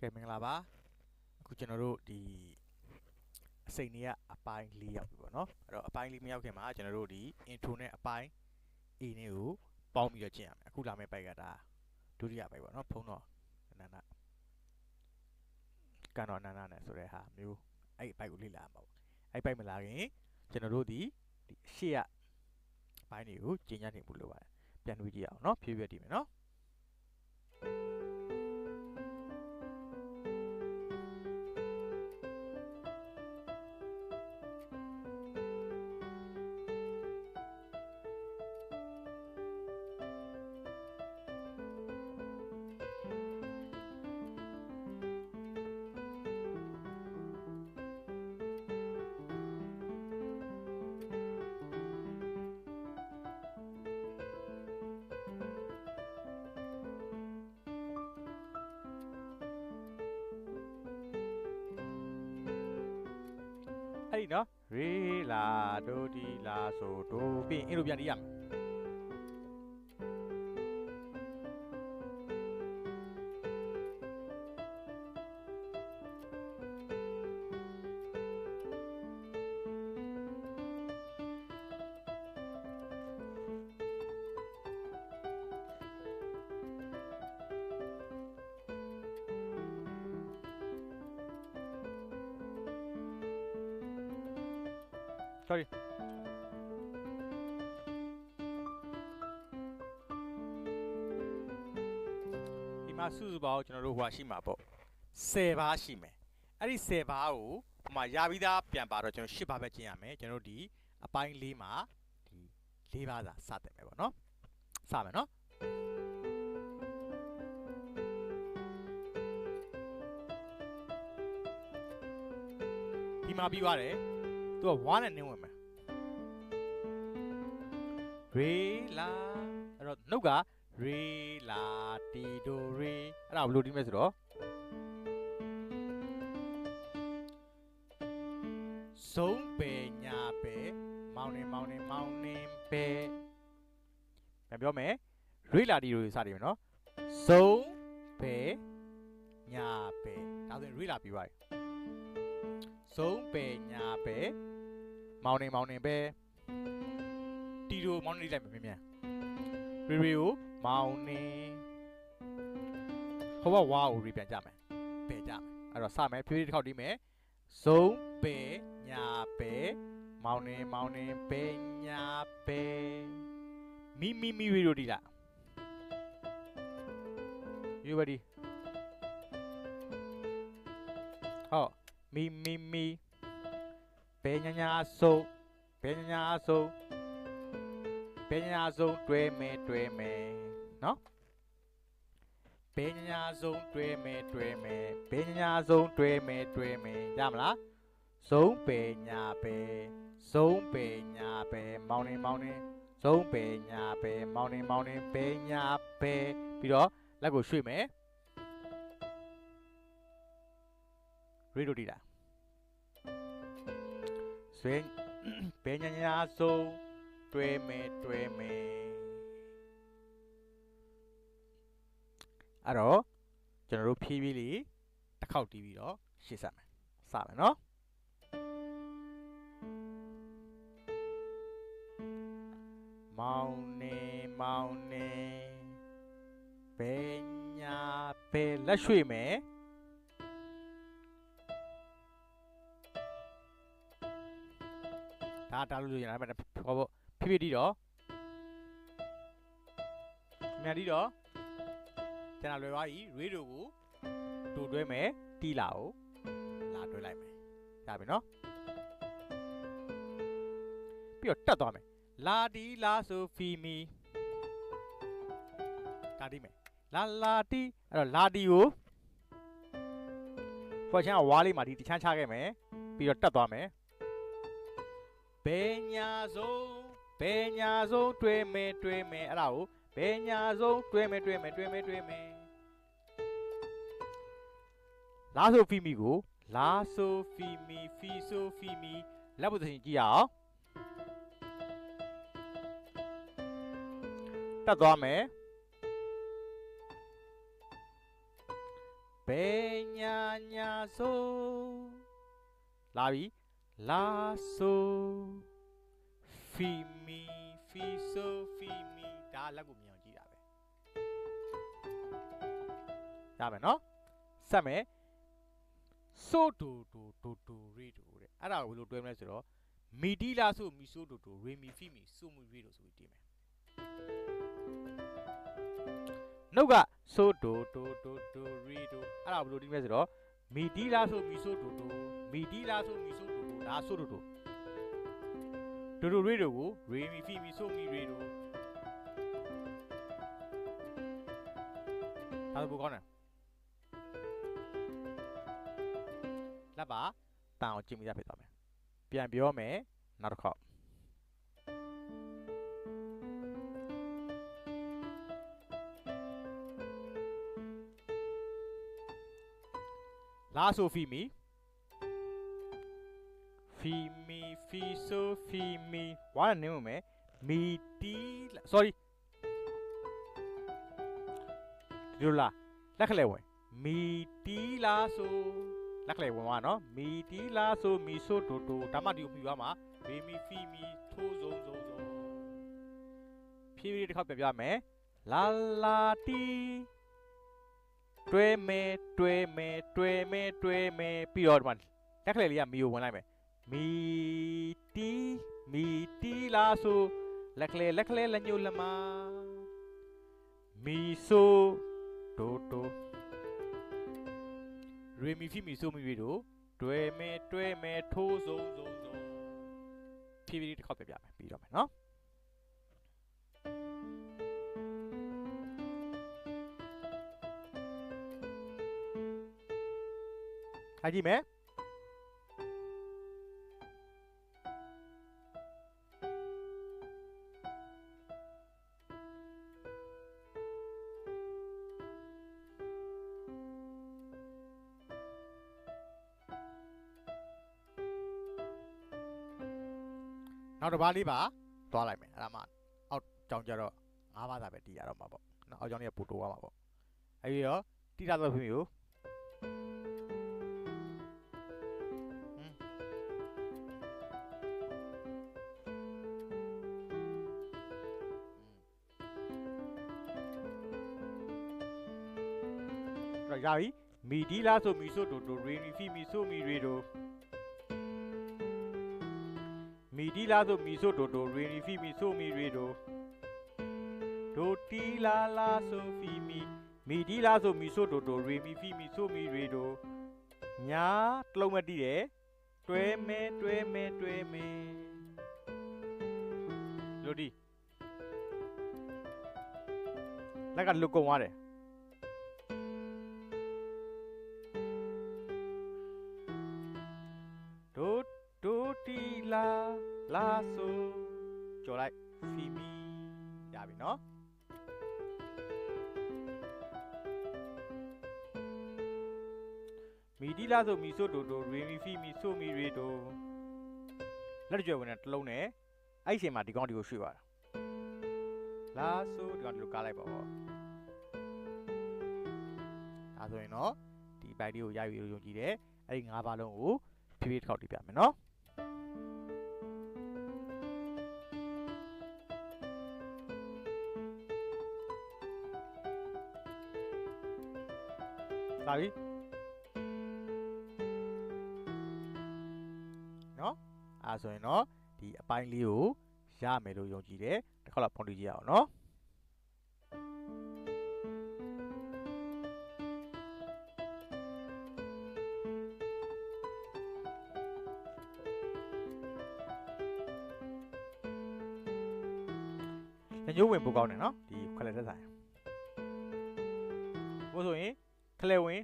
ကဲမင်္ဂလာပါအခုကျွန်တော်တို့ဒီအစိမ့်တွေကအပိုင်း၄ရောက်ပြီပေါ့နော်အဲ့တော့အပိုင်း၄မရောက်ခင်မှာကျွန်တော်တို့ဒီ intro နဲ့အပိုင်း A နဲ့ကိုပေါင်းပြီးတော့ကျင့်ရမယ်အခုလာမယ့်ပိုက်ကဒါဒုတိယပိုက်ပေါ့နော်ဖုံးတော့အနန္ဒကန်တော့အနန္ဒနဲ့ဆိုတဲ့ဟာမျိုးအဲ့ဒီပိုက်ကိုလေ့လာမှာပေါ့အဲ့ဒီပိုက်မလာခင်ကျွန်တော်တို့ဒီဒီအရှိရအပိုင်းတွေကိုကျင့်ကြနေမှုလိုပါတယ်ပြန်တွေးကြည့်အောင်နော်ဖြည်းဖြည်းတည်မယ်နော် အဲ့ဒီနော်ရေလာဒိုဒီလာဆိုဒိုပြီးရင်အဲ့လိုပြန်တီးရမယ် ဒီမှာစုစုပေါင်းကျွန်တော်တို့ဟိုဟာရှိမှာပေါ့10ဘားရှိမယ်အဲ့ဒီ10ဘားကိုဟိုမှာရပြီးသားပြန်ပါတော့ကျွန်တော်10ဘားပဲကျင့်ရမယ်ကျွန်တော်တို့ဒီအပိုင်း၄မှာဒီ၄ဘားသာစတယ်မယ်ပေါ့နော်စမယ်နော်ဒီမှာပြီးသွားတယ် သူက1နဲ့နင်းဝင်မယ်ရေလာအဲ့တော့နှုတ်ကရေလာတီဒိုရေအဲ့ဒါဘယ်လိုဒီမဲ့ဆိုတော့စုံပေညာပေမောင်းနေမောင်းနေမောင်းနေပေပြန်ပြောမယ်ရေလာတီဒိုရေစတယ်မယ်နော်စုံပေညာပေဒါဆိုရင်ရေလာပြီးသွားပြီစုံပေညာပေ မောင်းနေမောင်းနေပေတီဒိုမောင်းနေလိုက်မယ်မြင်မြန်ရေရေကိုမောင်းနေဟိုဘဝါကိုရေပြန်ကြမယ်ပေကြမယ်အဲ့တော့စမယ်ဖြည်းဖြည်းတစ်ခေါက်တီးမယ်စုံပေညာပေမောင်းနေမောင်းနေပေညာပေမိမိမိရေတို့တီလာ you ready ဟောမိမိမိ ပေညာညာဆိုပေညာညာဆိုပေညာညာဆုံးတွဲမယ်တွဲမယ်နော်ပေညာညာဆုံးတွဲမယ်တွဲမယ်ပေညာညာဆုံးတွဲမယ်တွဲမယ်ရမလားဆုံးပေညာပေဆုံးပေညာပေမောင်းနေမောင်းနေဆုံးပေညာပေမောင်းနေမောင်းနေပေညာပေပြီးတော့လက်ကိုရွှေ့မယ်ရီဒိုတီတာ ဆွေပေညာညာဆုံးတွဲမယ်တွဲမယ်အဲ့တော့ကျွန်တော်တို့ဖြည်းဖြည်းလေးတစ်ခေါက်တီးပြီးတော့ရှေ့ဆက်မယ်စမယ်နော်မောင်နေမောင်နေဘယ်ညာဘယ်လက်ရွှေ့မယ် ဒါတားလို့ရတာပဲဟောပေါ့ဖြည်းဖြည်းတီးတော့မြန်တီးတော့ကျွန်တော်လွယ်သွားပြီရေဒိုကိုတူတွဲမယ်တီးလာကိုလာတွဲလိုက်မယ်ရပြီနော်ပြီးတော့တက်သွားမယ်လာတီလာဆိုဖီမီဒါတီးမယ်လာလာတီအဲ့တော့လာတီကိုဖွက်ချမ်းကဝါးလေးမှာဒီတချမ်းချခဲ့မယ်ပြီးတော့တက်သွားမယ် ဘယ်ညာဆုံးဘယ်ညာဆုံးတွဲမယ်တွဲမယ်အဲ့ဒါကိုဘယ်ညာဆုံးတွဲမယ်တွဲမယ်တွဲမယ်တွဲမယ်လာဆိုဖီမီကိုလာဆိုဖီမီဖီဆိုဖီမီလက်ပုတ်သင်ကြည့်ရအောင်တက်သွားမယ်ဘယ်ညာညာဆိုလာပြီ လာဆိုဖီမီဖီဆိုဖီမီဒါလက်ကိုမြင်အောင်ကြည့်တာပဲရမယ်နော်ဆက်မယ်ဆိုဒူဒူဒူဒူရီဒူတဲ့အဲ့ဒါကိုဘယ်လိုတွဲမလဲဆိုတော့မီဒီလာဆိုမီဆိုဒူဒူရီမီဖီမီဆိုမီရီဒူဆိုပြီးတည်မယ်နှုတ်ကဆိုဒူဒူဒူဒူရီဒူအဲ့ဒါကိုဘယ်လိုတည်မလဲဆိုတော့မီဒီလာဆိုမီဆိုဒူဒူမီဒီလာဆိုမီဆို ဒူဒူဒါဆိုဒူဒူဒူဒူရီဒူကိုရီမီဖီမီဆိုမီရီဒူဒါဆိုဘယ်ကောင်းလဲလက်ပါတန်အောင်ကြည့်မိတာဖြစ်သွားမယ်ပြန်ပြောမယ်နောက်တစ်ခေါက်လာဆိုဖီမီ ဖီမီဖီဆိုဖီမီဝါနေဦးမယ်မီတီလာ sorry ဒီလိုလားလက်ကလေးဝင်မီတီလာဆိုလက်ကလေးဝင်သွားနော်မီတီလာဆိုမီဆိုဒိုဒိုဒါမှဒီကိုပြီးသွားမှာမီမီဖီမီထိုးစုံစုံစုံဖြည်းဖြည်းတစ်ခါပြန်ပြမယ်လာလာတီတွဲမဲတွဲမဲတွဲမဲတွဲမဲပြီးတော့ဒီမှာလက်ကလေးလေးကမီကိုဝင်လိုက်မယ် မီတီမီတီလာဆိုလက်ကလေးလက်ကလေးလက်ညှိုးလက်မမီဆိုဒိုဒိုရေမီဖီမီဆိုမီရီတို့တွဲမဲတွဲမဲထိုးစုံစုံစုံဖြည်းဖြည်းတစ်ခေါက်ပြပြမယ်ပြီးတော့မယ်နော်ခိုင်းကြည့်မယ် နောက်တစ်ပါးလေးပါသွားလိုက်မယ်အဲ့ဒါမှအောက်ကြောင်ကြတော့၅ပါးသာပဲတီးရတော့မှာပေါ့နော်အောက်ကြောင်လေးကပို့တိုးသွားမှာပေါ့အဲ့ဒီတော့တီးတာတော့ဖြစ်မျိုးတော့ရပြီမီဒီလာဆိုမီဆိုဒိုဒိုရေမီဖီမီဆိုမီရေ ဒိုမီဒီလာဆိုမီဆိုဒိုဒိုရေမီဖီမီဆိုမီရေဒိုဒိုတီလာလာဆိုဖီမီမီဒီလာဆိုမီဆိုဒိုဒိုရေမီဖီမီဆိုမီရေဒိုညာတစ်လုံးမတည်တယ်တွဲမဲတွဲမဲတွဲမဲလို့ဒီလက်ကလွတ်ကုန်သွားတယ်ဒိုဒိုတီလာ လာဆိုကြော်လိုက်ဖီမီရပြီနော်မီဒီလာဆိုမီဆိုဒိုဒိုရေမီဖီမီဆိုမီရေဒိုလက်ကြွယ်ဝင်တဲ့တစ်လုံးနဲ့အဲ့ဒီအချိန်မှာဒီကောင်ဒီကိုရွှေ့သွားတာလာဆိုဒီကောင်ဒီလိုကားလိုက်ပါဘောဒါဆိုရင်တော့ဒီဘိုက်လေးကိုရပြီလို့ယုံကြည်တယ်အဲ့ဒီ၅ပါးလုံးကိုဖြည်းဖြည်းတစ်ခေါက်တီးပြမယ်နော် လာပြီနော်အဲဆိုရင်တော့ဒီအပိုင်းလေးကိုရမယ်လို့ယုံကြည်တယ်တစ်ခေါက်လောက်ဖုန်းတီးကြည့်ရအောင်နော်ညညိုးဝင်ပို့ကောင်းတယ်နော်ဒီခွက်လက်သက်ဆိုင်ဘို့ဆိုရင် ခလဲဝင်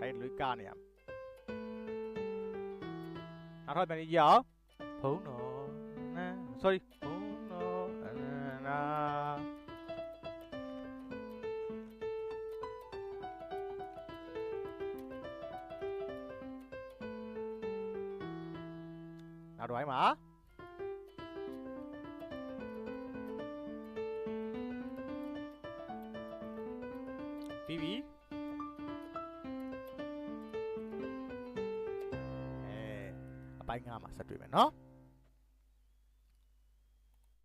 တိုက်လွေးကားနေရမယ်နောက်ထပ်ပြန်ကြည့်ရအောင်ဖုံးတော်နန်း sorry ဖုံးတော်အနန္နာနောက်တ ဆက်တွေ့မယ်နော်